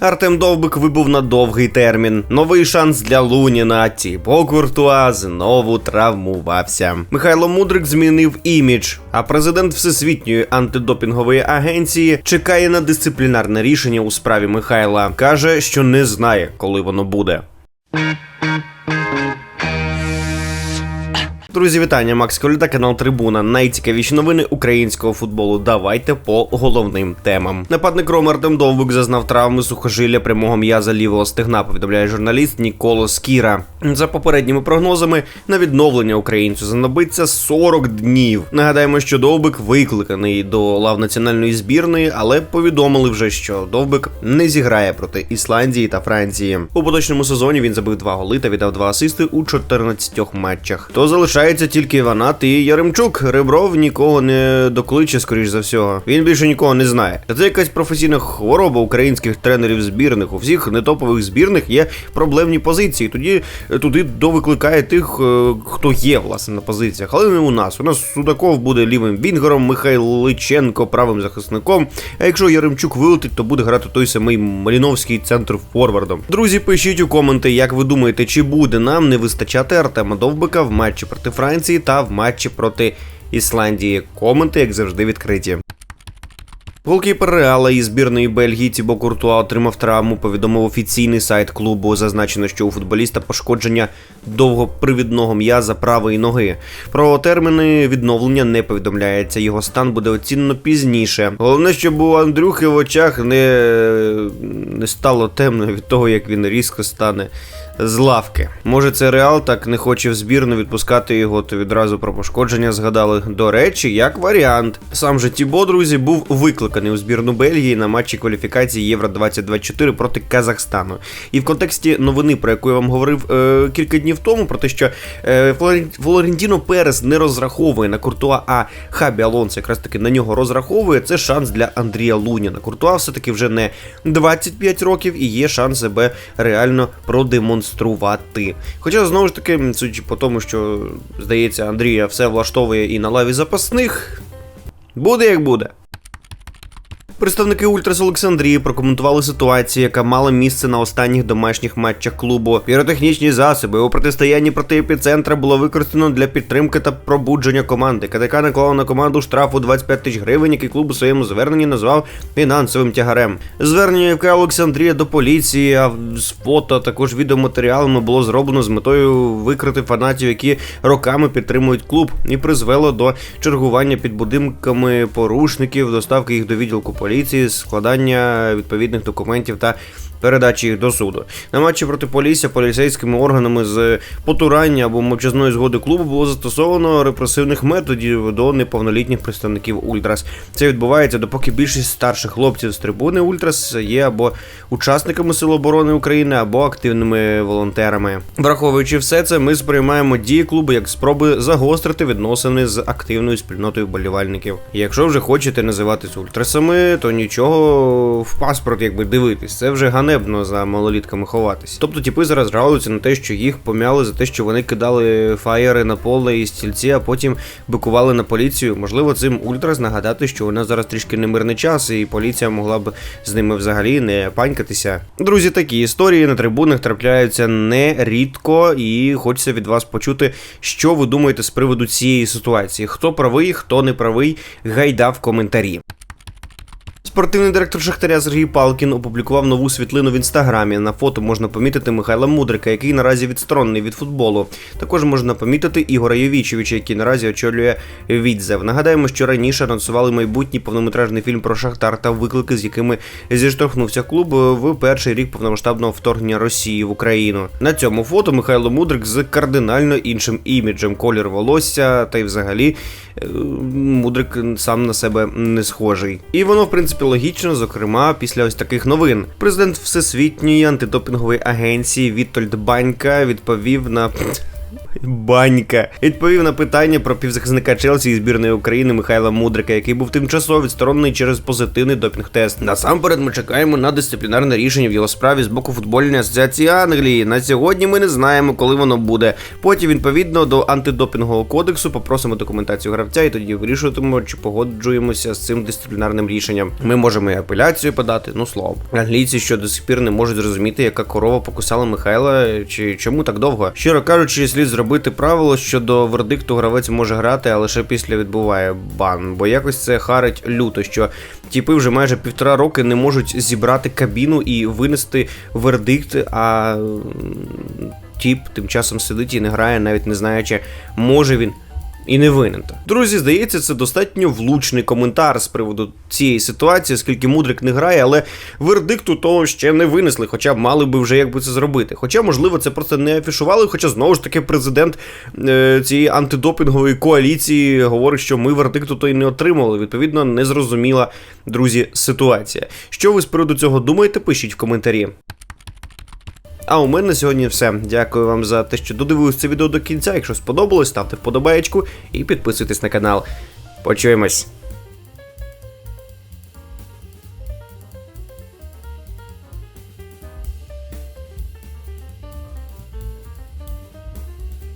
Артем Довбик вибув на довгий термін. Новий шанс для Луніна. Тібо Куртуа знову травмувався. Михайло Мудрик змінив імідж, а президент Всесвітньої антидопінгової агенції чекає на дисциплінарне рішення у справі Михайла. каже, що не знає, коли воно буде. Друзі, вітання, Макс Коліда, канал Трибуна. Найцікавіші новини українського футболу. Давайте по головним темам. Нападник Ром Артем Довбик зазнав травми сухожилля прямого м'яза лівого стегна, повідомляє журналіст Ніколо Скіра. За попередніми прогнозами, на відновлення українцю знадобиться 40 днів. Нагадаємо, що Довбик викликаний до лав національної збірної, але повідомили вже, що Довбик не зіграє проти Ісландії та Франції. У поточному сезоні він забив два голи та віддав два асисти у 14 матчах. То залишається тільки Ванат і Яремчук. Ребров нікого не докличе, скоріш за всього. Він більше нікого не знає. Та це якась професійна хвороба українських тренерів збірних. У всіх нетопових збірних є проблемні позиції. Тоді е, туди довикликає тих, е, хто є власне на позиціях. Але не у нас. У нас Судаков буде лівим вінгером, Михайличенко правим захисником. А якщо Яремчук вилетить, то буде грати той самий Маліновський центр форвардом. Друзі, пишіть у коменти, як ви думаєте, чи буде нам не вистачати Артема Довбика в матчі проти Франції та в матчі проти Ісландії. Коменти, як завжди, відкриті. Голкіпер Реала і збірної Бельгії Тібо Куртуа отримав травму. Повідомив офіційний сайт клубу. Зазначено, що у футболіста пошкодження довгопривідного м'яза правої ноги. Про терміни відновлення не повідомляється. Його стан буде оцінено пізніше. Головне, щоб у Андрюхи в очах не, не стало темно від того, як він різко стане з лавки. Може, це Реал так не хоче в збірну відпускати його, то відразу про пошкодження згадали. До речі, як варіант. Сам же Тібо, друзі, був викликаний у збірну Бельгії на матчі кваліфікації Євро 2024 проти Казахстану. І в контексті новини, про яку я вам говорив е, кілька днів тому, про те, що е, Флорентіно Перес не розраховує на Куртуа, а Хабі Алонсо якраз таки на нього розраховує. Це шанс для Андрія Луніна. Куртуа все-таки вже не 25 років і є шанс себе реально продемонструвати. Хоча знову ж таки, судячи по тому, що здається, Андрія все влаштовує і на лаві запасних, буде як буде. Представники Ультрас Олександрії прокоментували ситуацію, яка мала місце на останніх домашніх матчах клубу. Піротехнічні засоби у протистоянні проти епіцентра було використано для підтримки та пробудження команди. КДК наклала на команду штраф у 25 тисяч гривень, який клуб у своєму зверненні назвав фінансовим тягарем. Звернення ФК Олександрія до поліції, а з фото також відеоматеріалами було зроблено з метою викрити фанатів, які роками підтримують клуб, і призвело до чергування під будинками порушників, доставки їх до відділку складання відповідних документів та передачі їх до суду. На матчі проти Полісся поліцейськими органами з потурання або мовчазної згоди клубу було застосовано репресивних методів до неповнолітніх представників Ультрас. Це відбувається допоки більшість старших хлопців з трибуни Ультрас є або учасниками Сил оборони України, або активними волонтерами. Враховуючи все це, ми сприймаємо дії клубу як спроби загострити відносини з активною спільнотою вболівальників. І якщо вже хочете називатись ультрасами, то нічого в паспорт якби дивитись. Це вже ганебно за малолітками ховатись. Тобто тіпи зараз жалуються на те, що їх пом'яли за те, що вони кидали фаєри на поле і стільці, а потім бикували на поліцію. Можливо, цим ультрас нагадати, що у нас зараз трішки немирний час, і поліція могла б з ними взагалі не панькатися. Друзі, такі історії на трибунах трапляються нерідко, і хочеться від вас почути, що ви думаєте з приводу цієї ситуації. Хто правий, хто не правий, гайда в коментарі. Спортивний директор Шахтаря Сергій Палкін опублікував нову світлину в інстаграмі. На фото можна помітити Михайла Мудрика, який наразі відсторонений від футболу. Також можна помітити Ігора Євічевича, який наразі очолює Відзев. Нагадаємо, що раніше анонсували майбутній повнометражний фільм про Шахтар та виклики, з якими зіштовхнувся клуб в перший рік повномасштабного вторгнення Росії в Україну. На цьому фото Михайло Мудрик з кардинально іншим іміджем, колір волосся та й взагалі е, Мудрик сам на себе не схожий. І воно, в принципі, логічно, зокрема, після ось таких новин. Президент Всесвітньої антидопінгової агенції Вітольд Банька відповів на. Банька відповів на питання про півзахисника Челсі і збірної України Михайла Мудрика, який був тимчасово відсторонений через позитивний допінг-тест. Насамперед ми чекаємо на дисциплінарне рішення в його справі з боку футбольної асоціації Англії. На сьогодні ми не знаємо, коли воно буде. Потім, відповідно до антидопінгового кодексу, попросимо документацію гравця і тоді вирішуватимемо, чи погоджуємося з цим дисциплінарним рішенням. Ми можемо і апеляцію подати. Ну слово. Англійці, що до сих пір не можуть зрозуміти, яка корова покусала Михайла, чи чому так довго. Щиро кажучи, слід зробити правило, що до вердикту гравець може грати, а лише після відбуває бан. Бо якось це харить люто, що тіпи вже майже півтора роки не можуть зібрати кабіну і винести вердикт, а тіп тим часом сидить і не грає, навіть не знаючи, може він. І не винен. Друзі, здається, це достатньо влучний коментар з приводу цієї ситуації, оскільки мудрик не грає, але вердикту того ще не винесли, хоча б мали би вже якби це зробити. Хоча, можливо, це просто не афішували, хоча знову ж таки президент е, цієї антидопінгової коаліції говорить, що ми вердикту то й не отримали. Відповідно, незрозуміла, друзі, ситуація. Що ви з приводу цього думаєте? Пишіть в коментарі. А у мене на сьогодні все. Дякую вам за те, що додивились це відео до кінця. Якщо сподобалось, ставте вподобаєчку і підписуйтесь на канал. Почуємось.